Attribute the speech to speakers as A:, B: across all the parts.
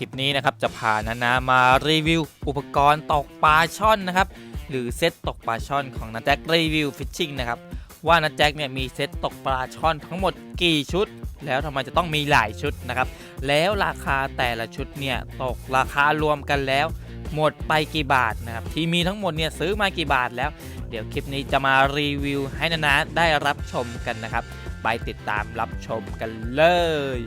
A: ลิปนี้นะครับจะพานานามารีวิว อุปกรณ์ตกปลาช่อนนะครับหรือเซตตกปลาช่อนของนาแจ็ครีวิวฟิชชิงนะครับว่านาแจ็คเนี่ยมีเซตตกปลาช่อนทั้งหมดกี่ชุด แล้วทำไมจะต้องมีหลายชุดนะครับแล้วราคาแต่ละชุดเนี่ยตกราคารวมกันแล้ว หมดไปกี่บาทนะครับที่มีทั้งหมดเนี่ยซื้อมากี่บาทแล้ว เดี๋ยวคลิปนี้จะมารีวิวให้นานาได้รับชมกันนะครับไปติดตามรับชมกันเลย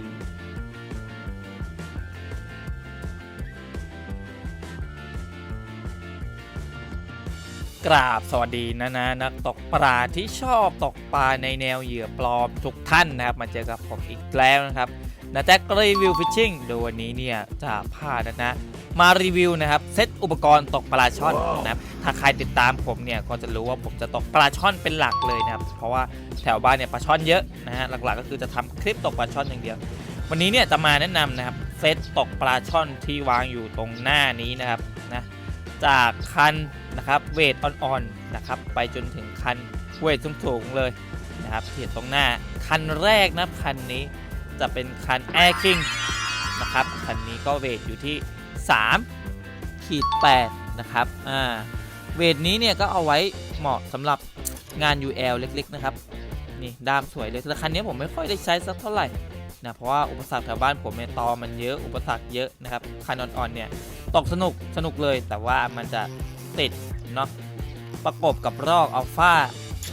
A: กราบสวัสดีนะนะนักตกปลาที่ชอบตกปลาในแนวเหยื่อปลอมทุกท่านนะครับ มาเจอกับผมอีกแล้วนะครับนะแจ็ครีวิวฟิชชิ่งโดยวันนี้เนี่ยจะพานะนะมารีวิวนะครับเซตอุปกรณ์ตกปลาช่อนนะครับถ้าใครติดตามผมเนี่ยก็จะรู้ว่าผมจะตกปลาช่อนเป็นหลักเลยนะครับเพราะว่าแถวบ้านเนี่ยปลาช่อนเยอะนะฮะหลักๆ ก็คือจะทำคลิปตกปลาช่อนอย่างเดียว วันนี้เนี่ยจะมาแนะนำนะครับเซตตกปลาช่อนที่วางอยู่ตรงหน้านี้นะครับนะ จากคันนะครับเวทอ่อนๆนะครับไปจนถึงคันเวทสูงๆเลยนะครับเห็นตรงหน้าคันแรกนะคันนี้จะเป็นคัน Air King นะครับคันนี้ก็เวทอยู่ที่3ขีด8นะครับอ่าเวทนี้เนี่ยก็เอาไว้เหมาะสำหรับงาน UL เล็กๆนะครับนี่ด้ามสวยเลยแต่คันนี้ผมไม่ค่อยได้ใช้สักเท่าไหร่ นะเพราะว่าอุปสรรคแถวบ้านผมเนี่ยตอมันเยอะอุปสรรคเยอะนะครับคันอ่อนๆเนี่ยตกสนุกสนุกเลย แต่ว่ามันจะติดเนาะประกบกับรอกอัลฟา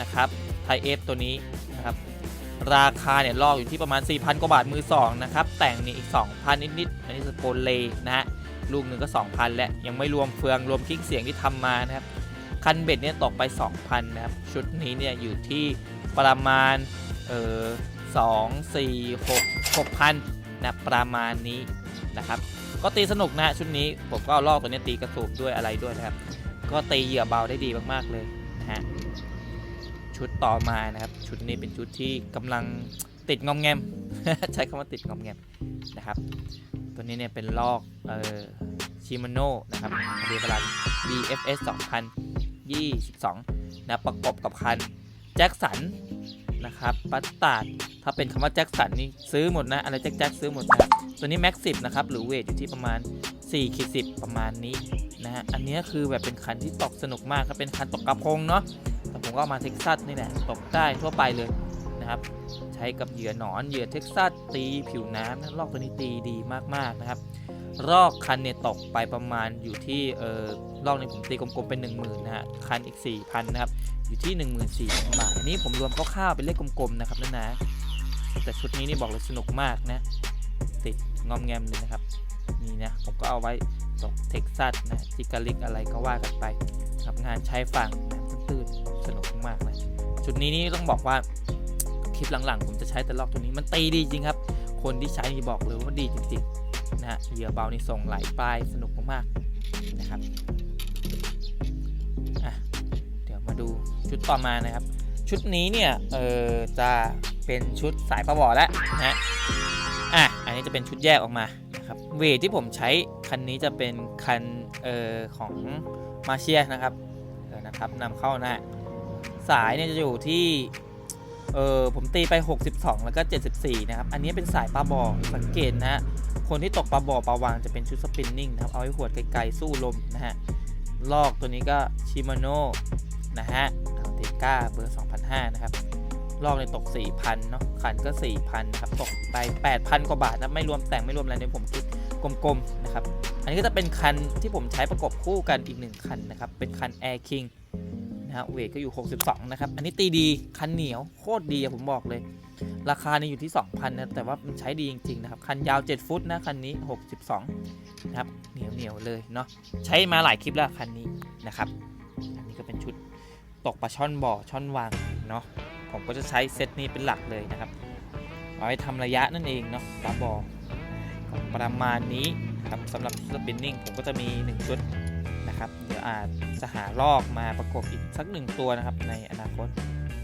A: นะครับไทเอฟตัวนี้นะครับราคาเนี่ยลอกอยู่ที่ประมาณ 4,000 กว่าบาทมือสองนะครับ แต่งนี่อีก 2,000 นิดๆอันนี้สโกนเลนะฮะลูกหนึ่งก็ 2,000 และ ยังไม่รวมเฟืองรวมคลิกเสียงที่ทำมานะครับ คันเบ็ดเนี่ยตกไป 2,000 นะครับ ชุดนี้เนี่ยอยู่ที่ประมาณเออ2 4 6 6,000นะประมาณนี้นะครับ ก็ตีสนุกนะชุดนี้ผมก็เอาลอกตัวนี้ตีกระสูบด้วยอะไรด้วยนะครับ ก็ตีเหยื่อเบาได้ดีมากๆเลยนะฮะชุดต่อมานะครับ ชุดนี้เป็นชุดที่กำลังติดงอมแงม ใช้คำว่าติดงอมแงมนะครับ ตัวนี้เนี่ยเป็นลอกเอ่อชิมาโนนะครับเรียกว่า BFS 2022นะประกบกับคันแจ็คสัน นะครับปัตตาดถ้าเป็นคำว่าแจ็คสันนี่ซื้อหมดนะ อะไรแจ็คแจ็คซื้อหมดนะตัวนี้แม็กสิบนะครับ หรือเวทอยู่ที่ประมาณ4ขีดสิประมาณนี้นะฮะอันนี้คือแบบเป็นคันที่ตกสนุกมากครับเป็นคันตกกระพงเนาะแต่ผมก็เอามาเท็กซัสนี่แหละตกได้ทั่วไปเลยนะครับใช้กับเหยื่อหนอนเหยื่อเท็กซัสตีผิวน้ำนะลอกตัวนี้ตีดีมากๆนะครับ ลอกคันเนี่ยตกไปประมาณอยู่ที่เออลอกในผมตีกลมๆเป็น 1 0,000นะฮะคันอีก 4,000นะครับอยู่ที่14,000บาทอันนี้ผมรวมคร่าวๆเป็นเลขกลมๆนะครับนั่นนะแต่ชุดนี้นี่บอกเลยสนุกมากนะติดงอมแงมเลยนะครับนี่นะผมก็เอาไว้ตกเท็กซัสนะจิกาลิกอะไรก็ว่ากันไปครับงานใช้ฝั่งนะตื้นสนุกมากๆนะชุดนี้นี่ต้องบอกว่าคลิปหลังๆ ผมจะใช้แต่ลอกตัวนี้มันตีดีจริงครับ คนที่ใช้นี่บอกเลยว่าดีจริงๆ ฮะ เหยื่อเบานี่ส่งไหลปลายสนุกมากๆนะครับอะเดี๋ยวมาดูชุดต่อมานะครับ ชุดนี้เนี่ย เออจะเป็นชุดสายประบอแล้วนะฮะอะ อันนี้จะเป็นชุดแยกออกมานะครับ เวทที่ผมใช้คันนี้จะเป็นคันเอ่อของมาเชียนะครับออนะครับนำเข้านะฮะสายเนี่ยจะอยู่ที่ เออผมตีไป 62 แล้วก็ 74 นะครับ อันนี้เป็นสายปลาบอสังเกตนะฮะ คนที่ตกปลาบอปลาวางจะเป็นชุดสปินนิ่งนะครับ เอาไว้หวดไกลๆสู้ลมนะฮะ ลอกตัวนี้ก็ชิมาโน่นะฮะอัลเทก้าเบอร์ 2005 นะครับ ลอกในตก 4,000 เนาะขันก็ 4,000 นะครับ ตกไป 8,000 กว่าบาทนะไม่รวมแต่งไม่รวมอะไรเนี่ยผมคิดกลมๆนะครับ อันนี้ก็จะเป็นคันที่ผมใช้ประกบคู่กันอีกหนึ่งคันนะครับ เป็นคัน Air King นะฮะเวทก็อยู่ 62 นะครับ อันนี้ตีดี คันเหนียวโคตรดีอะผมบอกเลย ราคานี่อยู่ที่ 2,000นะแต่ว่ามันใช้ดีจริงๆนะครับ คันยาว 7 ฟุตนะ คันนี้ 62 นะครับ เหนียวเหนียวเลยเนาะใช้มาหลายคลิปแล้วคันนี้นะครับ อันนี้ก็เป็นชุดตกปลาช่อนบ่อช่อนวางเนาะผมก็จะใช้เซตนี้เป็นหลักเลยนะครับเอาไว้ทำระยะนั่นเองเนาะปลาบ่อประมาณนี้ครับสำหรับสปินนิ่งผมก็จะมี 1 ชุด นะครับ เดี๋ยวอาจจะหาลอกมาประกบอีกสักหนึ่งตัวนะครับ ในอนาคต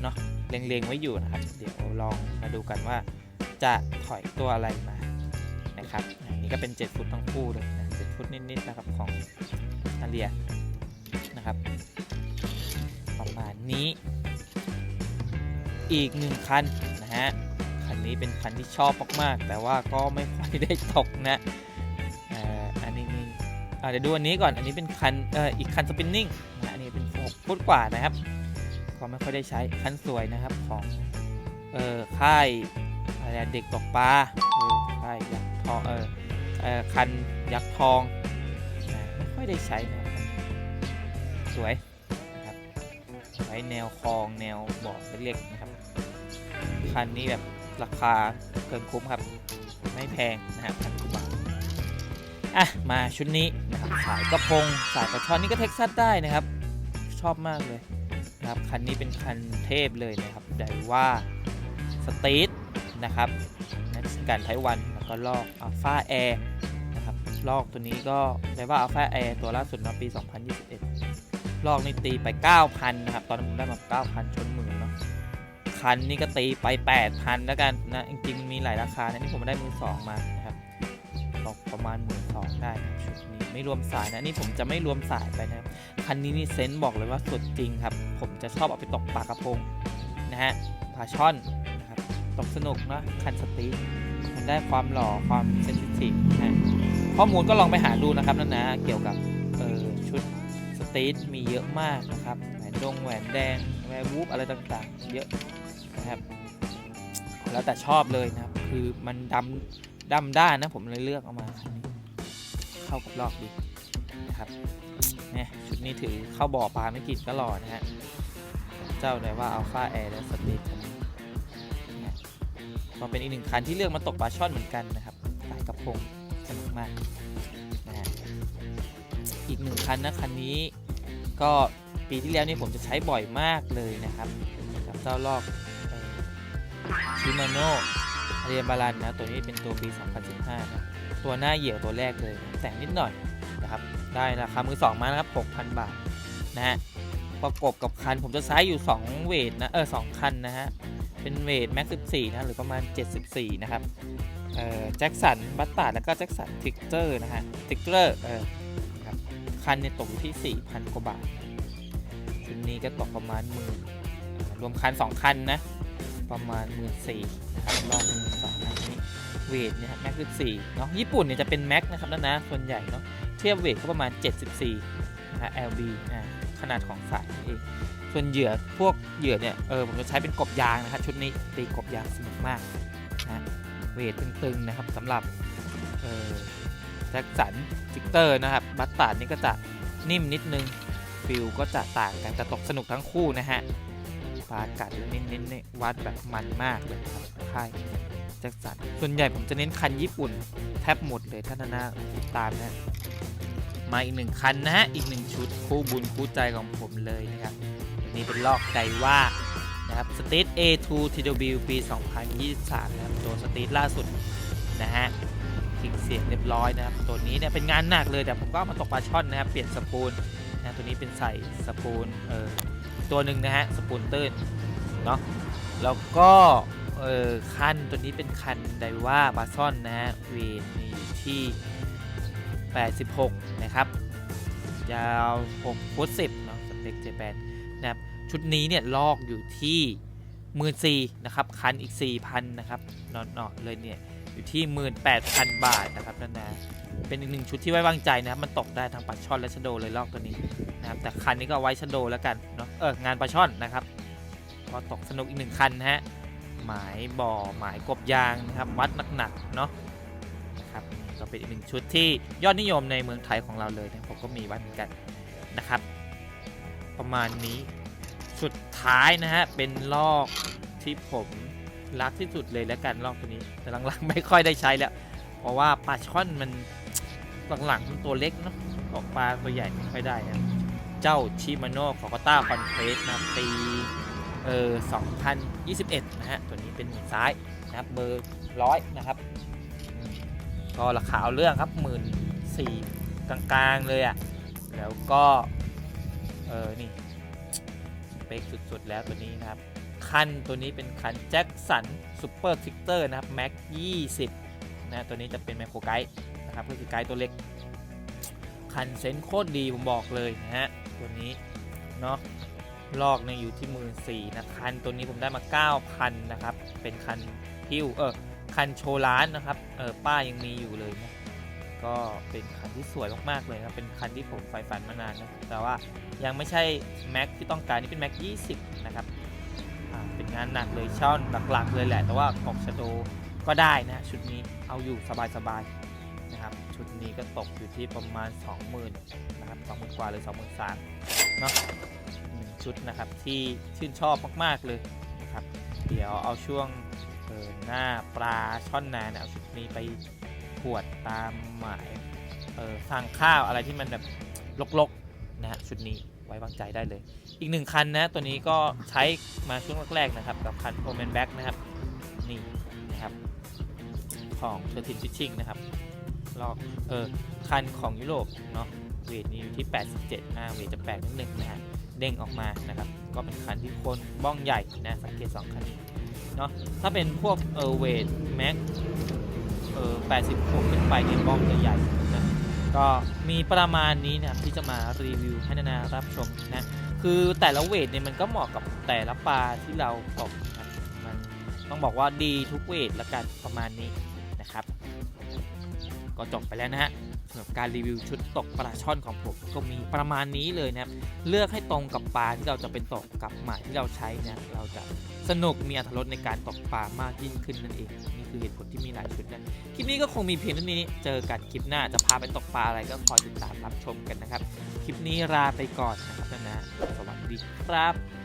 A: เนาะเล็งๆไว้อยู่นะครับ เดี๋ยวลองมาดูกันว่าจะถอยตัวอะไรมานะครับนนี้ก็เป็น 7 ฟุตทั้งคู่เลยนะ7ฟุตนิดๆนะครับของนาเรียนะครับประมาณนี้อีกหนึ่งคันนะฮะคันนี้เป็นคันที่ชอบมากๆ แต่ว่าก็ไม่ค่อยได้ตกนะ เดี๋ยวดูอันนี้ก่อน อันนี้เป็นคันเอ่ออีกคันสปินนิ่งนะอันนี้เป็น6ฟุตกว่านะครับ ก็ไม่ค่อยได้ใช้คันสวยนะครับของเอ่อค่ายอะไรเด็กตกปลาเออค่ายยักษ์ทองเออเอ่อคันยักษ์ทองนะไม่ค่อยได้ใช้นะครับสวยนะครับไว้แนวคลองแนวบ่อเล็กๆนะครับคันนี้แบบราคาเกินคุ้มครับ ไม่แพงนะครับพัน อะมาชุดนี้นะครับสายกระพงสายปลาช่อนนี่ก็เท็กซัสได้นะครับ ชอบมากเลยนะครับคันนี้เป็นคันเทพเลยนะครับไดว่าสตีทนะครับนักการไทวันแล้วก็ลอกอัลฟาแอร์นะครับลอกตัวนี้ก็ไดว่าอัลฟาแอร์ตัวล่าสุดในปี 2021 ลอกนี่ตีไป 9,000 นะครับ ตอนนั้นผมได้มา 9,000 ชนหมื่นเนาะคันนี้ก็ตีไป 8,000 แล้วกันนะ จริงๆ มีหลายราคานะนี่ผมได้มือสองมานะ ตกประมาณหมื่นสองได้นะครับชุดนี้ไม่รวมสายนะนี่ผมจะไม่รวมสายไปนะครับคันนี้นี่เซนส์บอกเลยว่าสุดจริงครับ ผมจะชอบเอาไปตกปลากระพงนะฮะปลาช่อนนะครับตกสนุกนะคันสตีทมันได้ความหล่อความเซนซิทีฟนะฮะข้อมูลก็ลองไปหาดูนะครับนั่นนะเกี่ยวกับเออชุดสตีทมีเยอะมากนะครับแหวนดงแหวนแดงแหวร์วูฟอะไรต่างๆ เยอะนะครับแล้วแต่ชอบเลยนะครับคือมันดำ ดำด้านนะผมเลยเลือกเอามาคันนี้เข้ากับลอกดีนะครับเนี่ยชุดนี้ถือเข้าบ่อปลาไม่กินก็หล่อนะฮะเจ้าเลยว่าอัลฟาแอร์และสตีทคันนี้นะก็เป็นอีกหนึ่งคันที่เลือกมาตกปลาช่อนเหมือนกันนะครับสายกระพงสนุกมากนะฮะอีกหนึ่งคันนะคันนี้ก็ปีที่แล้วนี่ผมจะใช้บ่อยมากเลยนะครับกับเจ้าลอกชิมาโน เรียนบาลันนะตัวนี้เป็นตัวปี 2015นะตัวหน้าเหยี่ยวตัวแรกเลยแต่งนิดหน่อยนะครับได้ราคามือสองมานะครับ 6,000 บาทนะฮะประกบกับคันผมจะใช้อยู่ 2 เวทนะเออสคันนะฮะเป็นเวทแม็ก14นะหรือประมาณ 74 นะครับเอ่อแจ็คสันบัตตาแล้วก็แจ็คสันทิกเกอร์นะฮะทิกเกอร์เออครับคันเนี่ยตกอยู่ที่ 4,000 กว่าบาทชุดนี้ก็ตกประมาณหมื่นรวมคัน 2 คันนะ ประมาณหมื่นสี่นะครับรอบหนึ่งสองอันนี้เวทเนี่ยแม็ก14เนาะญี่ปุ่นเนี่ยจะเป็นแม็กนะครับนะนะส่วนใหญ่เนาะเทียบเวทก็ประมาณ 74นะฮะ LB อ่าขนาดของสายเองส่วนเหยื่อพวกเหยื่อเนี่ยเออผมจะใช้เป็นกบยางนะครับชุดนี้ตีกบยางสนุกมากนะเวทตึงๆนะครับสำหรับเออแจ็คสันจิกเตอร์นะครับบัตตาร์นี่ก็จะนิ่มนิดนึงฟิลก็จะต่างกันแต่ตกสนุกทั้งคู่นะฮะ ปลากัดแล้วเน้นๆเนี่ยวัดแบบมันมากเลยครับค่ายแจ็คสันส่วนใหญ่ผมจะเน้นคันญี่ปุ่น แทบหมดเลยถ้านานาติดตามนะมาอีกหนึ่งคันนะฮะอีกหนึ่งชุดคู่บุญคู่ใจของผมเลยนะครับอันนี้เป็นลอกไดว่านะครับสตีท A2 TW ปี 2023 นะครับตัวสตีทล่าสุดนะฮะทิ้งเสียงเรียบร้อยนะครับ ตัวนี้เนี่ยเป็นงานหนักเลยแต่ผมก็มาตกปลาช่อนนะครับ เปลี่ยนสปูลนะตัวนี้เป็นใส่สปูลเออ ตัวหนึ่งนะฮะสปูลตื้นเนาะแล้วก็เออคันตัวนี้เป็นคันไดว่าบาซอนนะฮะเวทมีอยู่ที่ 86 นะครับยาว6ฟุต10เนาะสเปค78นะครับชุดนี้เนี่ยลอกอยู่ที่1 4 0 0 0นะครับคันอีก 4,000 นะครับนอนๆเลยเนี่ยอยู่ที่ 18,000 บาทนะครับนั่นนะ เป็นอีกหนึ่งชุดที่ไว้วางใจนะครับ มันตกได้ทั้งปลาช่อนและชโดเลยลอกตัวนี้นะครับ แต่คันนี้ก็ไว้ชโดแล้วกันเนาะ เอองานปลาช่อนนะครับ ก็ตกสนุกอีกหนึ่งคันนะฮะ หมายบ่อหมายกบยางนะครับ วัดหนักๆเนาะนะครับ ก็เป็นอีกหนึ่งชุดที่ยอดนิยมในเมืองไทยของเราเลยนะผมก็มีไว้เหมือนกันนะครับ ประมาณนี้ สุดท้ายนะฮะ เป็นลอกที่ผมรักที่สุดเลยแล้วกันลอกตัวนี้ แต่หลังๆไม่ค่อยได้ใช้แล้ว เพราะว่าปลาช่อนมัน หลังๆมันตัวเล็กเนาะออกปลาตัวใหญ่ไม่ค่อยได้นะเจ้าชิมาโน่คอกต้าคอนเฟสนะครับปีเออ2021 นะฮะ ตัวนี้เป็นซ้ายนะครับเบอร์ร้อยนะครับก็ราคาเอาเรื่องครับหมื่นสี่กลางๆเลยอะ่ะ แล้วก็ เออนี่เปคสุดๆแล้วตัวนี้นะครับ คันตัวนี้เป็นคันแจ็คสันซูเปอร์ทิกเตอร์นะครับแม็ก20นะตัวนี้จะเป็นไมโครไกด์ นะครับก็คือไกด์ตัวเล็ก คันเซนโคตรดีผมบอกเลยนะฮะตัวนี้เนาะลอกเนี่ยอยู่ที่หมื่นสี่นะคันตัวนี้ผมได้มา 9,000นะครับเป็นคันพิวเออคันโชว์ร้านนะครับเออป้ายังมีอยู่เลยนะก็เป็นคันที่สวยมากๆเลยครับเป็นคันที่ผมใฝ่ฝันมานานนะแต่ว่ายังไม่ใช่แม็กที่ต้องการนี่เป็นแม็ก20นะครับเป็นงานหนักเลยช่อนหลักๆเลยแหละ แต่ว่าของชโดก็ได้นะ ชุดนี้เอาอยู่สบายๆ ชุดนี้ก็ตกอยู่ที่ประมาณ 20,000นะครับ20,000กว่าเลย23,000เนาะหนึ่งชุดนะครับที่ชื่นชอบมากๆเลยนะครับ เดี๋ยวเอาช่วงเออหน้าปลาช่อนนาเนี่ยเอาชุดนี้ไปขวดตามหมายเออทางข้าวอะไรที่มันแบบลกๆนะฮะชุดนี้ไว้วางใจได้เลย อีกหนึ่งคันนะตัวนี้ก็ใช้มาช่วงแรกๆนะครับ กับคันโอเมนแบ็กนะครับ นี่นะครับ ของเทอร์ทินฟิชชิงนะครับ ลอกเออคันของยุโรปเนาะเวทนี้อยู่ที่ 87อ่าเวทจะแปลกนิดนึงนะฮะเด้งออกมานะครับ ก็เป็นคันที่คนบ้องใหญ่นะสังเกต2คันนี้เนาะถ้าเป็นพวกเออเวทแม็กเออ86ขึ้นไปเนี่ยบ้องจะใหญ่นะก็มีประมาณนี้นะครับที่จะมารีวิวให้นานารับชมนะคือแต่ละเวทเนี่ยมันก็เหมาะกับแต่ละปลาที่เราตกนะครับมันต้องบอกว่าดีทุกเวทละกันประมาณนี้นะครับ ก็จบไปแล้วนะฮะสำหรับการรีวิวชุดตกปลาช่อนของผมก็มีประมาณนี้เลยนะครับเลือกให้ตรงกับปลาที่เราจะเป็นตกกับหมายที่เราใช้นี่ยเราจะสนุกมีอรรถรสในการตกปลามากยิ่งขึ้นนั่นเองนี่คือเหตุผลที่มีหลายชุดนะคลิปนี้ก็คงมีเพียงเท่านี้เจอกันคลิปหน้าจะพาไปตกปลาอะไรก็คอยติดตามรับชมกันนะครับ คลิปนี้ลาไปก่อนนะครับนะสวัสดีครับ